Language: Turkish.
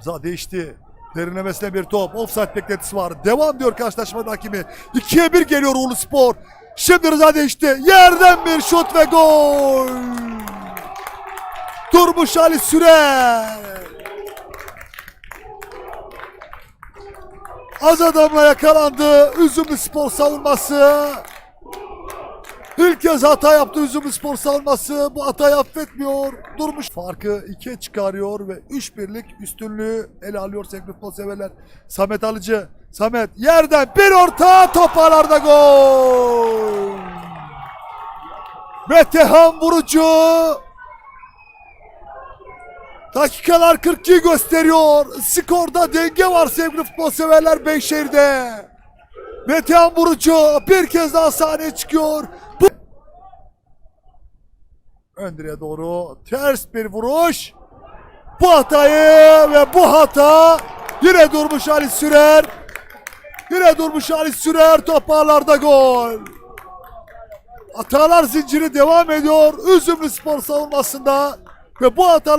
Za değişti. Derinlemesine bir top. Offside beklentisi var. Devam diyor karşılaşmanın hakimi. 2'ye 1 geliyor Ulu Spor. Şimdi Rıza değişti. Yerden bir şut ve gol. Durmuş Ali Sürer. Az adamla yakalandı. Üzümlü Spor savunması. İlk kez hata yaptı Üzümlü Spor savunması. Bu hatayı affetmiyor. Durmuş. Farkı ikiye çıkarıyor ve 3 birlik üstünlüğü ele alıyor sevgili futbol severler. Samet Alıcı. Samet yerden bir orta top ağlarda gol. Metehan vurucu. Dakikalar 42 gösteriyor. Skorda denge var sevgili futbol severler Beyşehir'de. Metehan Vurucu bir kez daha sahneye çıkıyor. Bu... Ön doğru ters bir vuruş. Bu hatayı ve bu hata yine durmuş Ali Sürer. Yine durmuş Ali Sürer top ağlarda gol. Hatalar zinciri devam ediyor. Üzümlü spor savunmasında ve bu hatalar